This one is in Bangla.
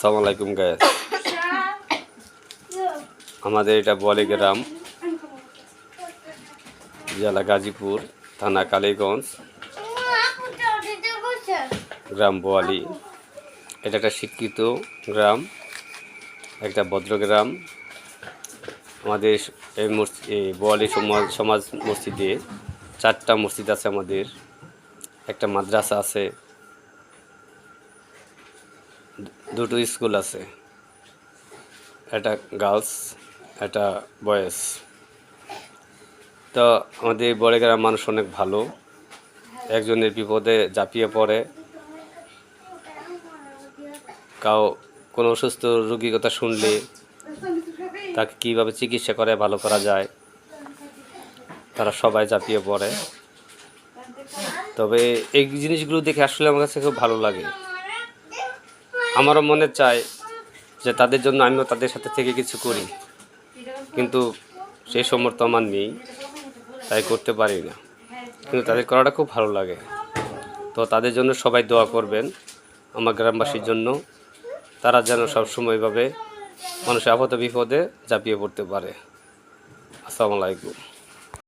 সালাম গ্যাস আমাদের এটা বলে গ্রাম জেলা গাজীপুর, থানা কালীগঞ্জ, গ্রাম বোয়ালি। এটা একটা শিক্ষিত গ্রাম, একটা ভদ্র গ্রাম। আমাদের এই এই বোয়ালি সমাজ সমাজ মসজিদে চারটা মসজিদ আছে আমাদের। একটা মাদ্রাসা আছে। দুটো স্কুল আছে। একটা গার্লস, একটা বয়েজ। তো আমাদের বড় গ্রাম মানুষ অনেক ভালো। একজনের বিপদে ঝাঁপিয়ে পড়ে। কাউ কোনো অসুস্থ রোগীর কথা শুনলে তাকে কীভাবে চিকিৎসা করে ভালো করা যায়, তারা সবাই ঝাঁপিয়ে পড়ে। তবে এই জিনিসগুলো দেখে আসলে আমার কাছে খুব ভালো লাগে। আমারও মনে চায় যে তাদের জন্য আমিও তাদের সাথে থেকে কিছু করি। কিন্তু সেই সমর্থ আমার নেই, তাই করতে পারি না। কিন্তু তাদের করাটা খুব ভালো লাগে। তো তাদের জন্য সবাই দোয়া করবেন আমার গ্রামবাসীর জন্য। তারা যেন সবসময় এভাবে মানুষের আপাত বিপদে ঝাঁপিয়ে পড়তে পারে। আসসালামু আলাইকুম।